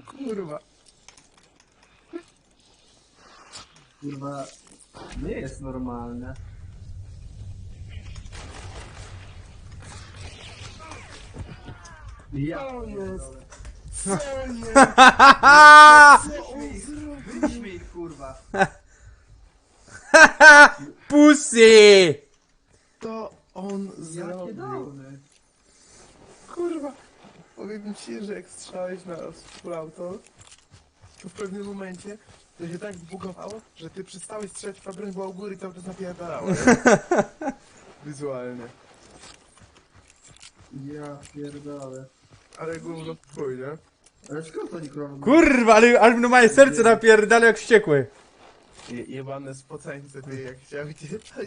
Kurwa. Kurwa, nie jest normalne. Ja O jest. pierdolę. Co jest? Co on zrobił? Wyśmiej kurwa. Pussy! To on Jakie zrobił. downy. Kurwa. Powiem ci, że jak strzałeś na full auto, to w pewnym momencie to się tak zbugowało, że ty przestałeś strzelać, twoja broń była u góry i cały czas napierdalała. nie? Wizualnie. Ja pierdolę. Ale gówno chuj, nie? Ale skąd oni kurwa? Kurwa, ale, ale no moje serce napierdala jak wściekły. Je, jebane spoceńce, ty jak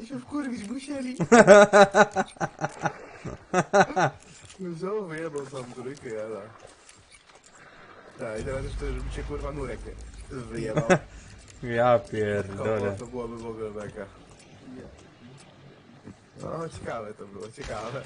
się wkurwić musieli. No znowu wyjebał tam trójkę, jada. Tak, i teraz jeszcze, żeby cię kurwa nurek nie wyjebał. Ja pierdolę. to byłoby w ogóle beka. No, ciekawe to było, ciekawe.